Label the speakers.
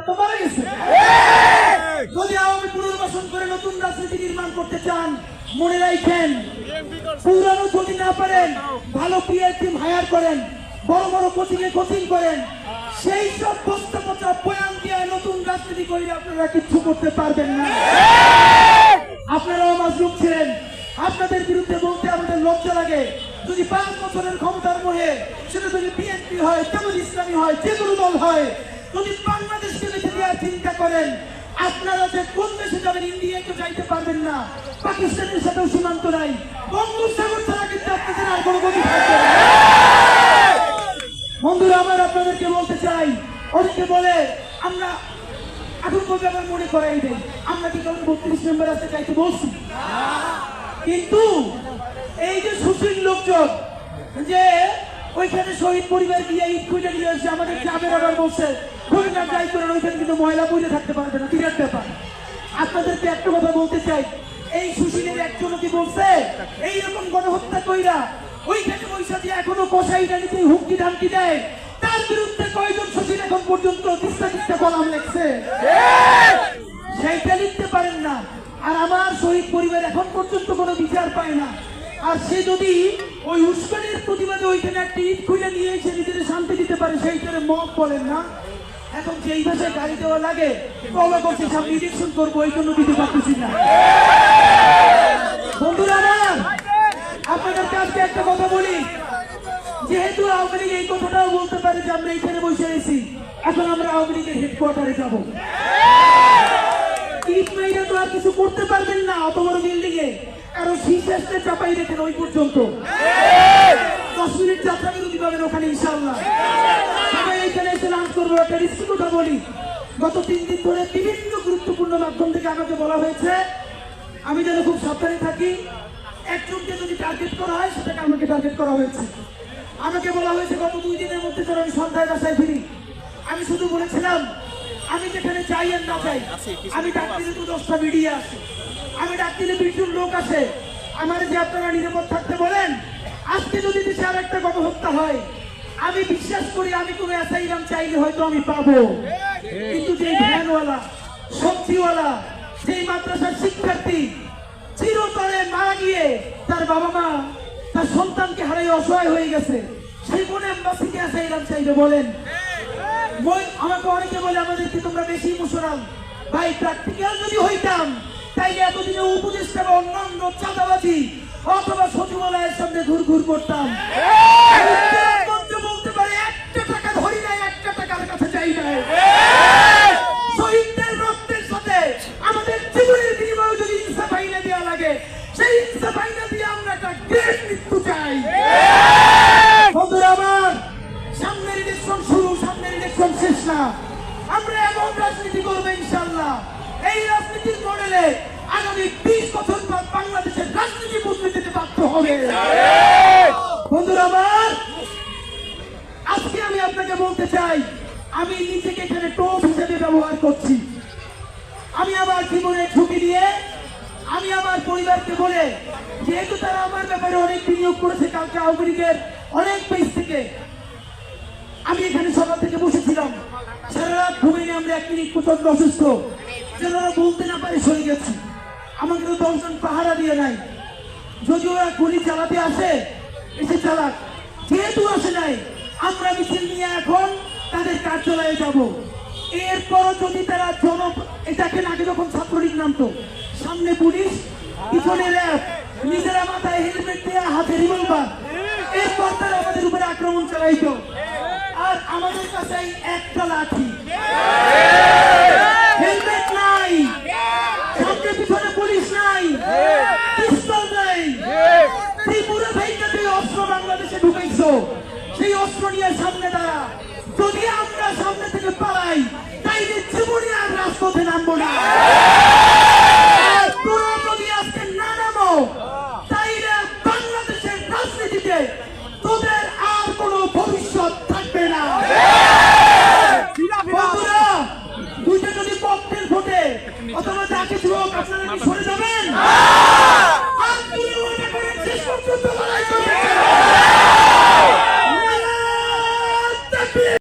Speaker 1: তো মারা গেছে যদি আওয়ামী পুনর্বাসন করে নতুন রাজনীতি নির্মাণ করতে চান মনে রাখেন পুরানো যদি না পারেন ভালো পিআর টিম হায়ার করেন বড় বড় কোচিং এ কোচিং করেন সেই সব বস্তা পচা বয়ান দিয়ে নতুন রাজনীতি করে আপনারা কিচ্ছু করতে পারবেন না। আপনারাও মাজলুম ছিলেন। আপনাদের বিরুদ্ধে বলতে আমাদের লজ্জা লাগে। যদি পাঁচ বছরের ক্ষমতার মোহে সেটা যদি বিএনপি হয় তেমন ইসলামী হয় যে কোনো দল হয় যদি বাংলাদেশকে দেওয়ার চিন্তা করেন, আপনারা যে কোন দেশে যাবেন তো যাইতে পারবেন না। পাকিস্তানের সাথেও সীমান্ত নাই। বঙ্গোপসাগর ছাড়া কিন্তু আপনাদের আর কোনো গতি থাকবে বন্ধুরা আমার আপনাদেরকে বলতে চাই, অনেকে বলে, আমরা এখন বলতে আমার মনে করাই দেয় আমরা কি কারণ বত্রিশ মেম্বার আসতে চাইতে বলছি? কিন্তু এই যে সুশীল লোকজন, যে ওইখানে শহীদ পরিবার গিয়ে ঈদ খুঁজে নিয়ে এসে আমাদের গ্রামের আবার বসে। খুলনার যাই করেন, ওইখানে কিন্তু ময়লা পুজো থাকতে পারবে না, বিরাট ব্যাপার। আপনাদেরকে একটা কথা বলতে চাই। এই সুশীলের একজন কি বলছে, এইরকম গণহত্যা কইরা ওইখানে পয়সা দিয়ে এখনও কষাই গাড়িতে হুমকি ধামকি দেয়। তার বিরুদ্ধে কয়জন সুশীল এখন পর্যন্ত তিস্তা তিস্তা কলাম লেখছে? সেইটা লিখতে পারেন না। আর আমার শহীদ পরিবার এখন পর্যন্ত কোনো বিচার পায় না। আর সে যদি ওই উস্কানির ওইখানে একটা ঈদ খুলে নিয়ে এসে নিজের শান্তি দিতে পারে সেই সেইটারে মত বলেন না। এখন যেই ভাষায় গাড়ি দেওয়া লাগে, তবে করছে সামনে ইলেকশন করব ওই জন্য দিতে পারতেছি না। বন্ধুরা আমার আপনাদেরকে আজকে একটা কথা বলি। যেহেতু আওয়ামী লীগ এই কথাটাও বলতে পারে যে আমরা এখানে বসে আছি, এখন আমরা আওয়ামী লীগের হেডকোয়ার্টারে যাব। ইট মেয়েরা তো আর কিছু করতে পারবেন না, অত বড় বিল্ডিং এ কারণ শীর্ষে চাপাই রেখেন ওই পর্যন্ত। দশ মিনিট যাত্রা বিরতি পাবেন ওখানে ইনশাল্লাহ সবাই এখানে এসে লাঞ্চ করব একটা রিস্কি কথা বলি। গত তিন দিন ধরে বিভিন্ন গুরুত্বপূর্ণ মাধ্যম থেকে আমাকে বলা হয়েছে আমি যেন খুব সাবধানে থাকি। একজনকে যদি টার্গেট করা হয় সেটাকে আমাকে টার্গেট করা হয়েছে। আমাকে বলা হয়েছে গত দুই দিনের মধ্যে যেন আমি সন্ধ্যায় বাসায় ফিরি। আমি শুধু বলেছিলাম আমি যেখানে চাই আর না চাই আমি ডাক দিলে তো দশটা মিডিয়া আছে। আমি ডাক দিলে বিশুর লোক আছে আমার যে আপনারা নিরাপদ থাকতে বলেন আজকে যদি দেশে আর একটা গণহত্যা হয় আমি বিশ্বাস করি আমি কোনো অ্যাসাইলাম চাইলে হয়তো আমি পাবো। কিন্তু যে ভ্যানওয়ালা সবজিওয়ালা যেই মাদ্রাসার শিক্ষার্থী চিরতরে মারা গিয়ে তার বাবা মা তার সন্তানকে হারিয়ে অসহায় হয়ে গেছে সেই মনে এম্বাসিকে অ্যাসাইলাম চাইবে বলেন। আমাকে অনেকে বলে আমাদেরকে তোমরা বেশি ইমোশনাল ভাই প্র্যাকটিক্যাল যদি হইতাম তাইলে এতদিনে উপদেষ্টা বা অন্যান্য চাঁদাবাজি অথবা সচিবালয়ের সামনে ঘুর ঘুর করতাম। বলতে পারে একটা টাকা ধরি নাই একটা টাকার কাছে চাই নাই। শহীদদের রক্তের সাথে আমাদের জীবনের বিনিময়ে যদি ইনসাফ আইনে দেওয়া লাগে সেই ইনসাফ আইনে দিয়ে আমরা একটা গ্রেট মৃত্যু চাই। বন্ধুরা আমার সামনের ইলেকশন শুরু সামনের ইলেকশন শেষ না। আমরা এমন রাজনীতি করব ইনশাল্লাহ এই রাজনীতির মডেলে আগামী বিশ বছর পর বাংলাদেশের রাজনীতি যেতে বাধ্য হবে। বন্ধুরা আজকে আমি আপনাকে বলতে চাই, আমি নিজেকে এখানে টোপ হিসেবে ব্যবহার করছি। আমি আমার জীবনের ঝুঁকি দিয়ে আমি আমার পরিবারকে বলে, যেহেতু তারা আমার ব্যাপারে অনেক বিনিয়োগ করেছে, কালকে আওয়ামী অনেক পেজ থেকে, আমি এখানে সকাল থেকে বসেছিলাম। সারা রাত ঘুমিয়ে আমরা এক মিনিট প্রচণ্ড অসুস্থ। যেন বলতে না পারে সরে গেছি। আমাকে তো দশজন পাহারা দিয়ে নাই। যদি ওরা গুলি চালাতে আসে, এসে চালাক। যেহেতু আসে নাই, আমরা মিছিল নিয়ে এখন তাদের কার্যালয়ে যাব। এরপরও যদি তারা জন এটাকে আগে যখন ছাত্রলীগ নামতো, সামনে পুলিশ, পিছনে র্যাব, নিজেরা মাথায় হেলমেট দেওয়া হাতে রিভলভার এরপর তারা আমাদের উপরে আক্রমণ চালাইতো। আর আমাদের কাছে একটা লাঠি হেলমেট নাই সামনে পিছনে পুলিশ নাই পিস্তল নাই ত্রিপুরা ভাইকে তুই অস্ত্র বাংলাদেশে ঢুকাইছো সেই অস্ত্র নিয়ে সামনে দাঁড়া যদি আমরা সামনে থেকে পালাই তাইলে জীবনে আর নামবো না যদি না নামো। তাইলে বাংলাদেশের আর কোনো ভবিষ্যৎ থাকবে না। বন্ধুরা, দুইটা যদি ককটেল ফোটে অথবা যাকে হোক আপনারা সরে যাবেন?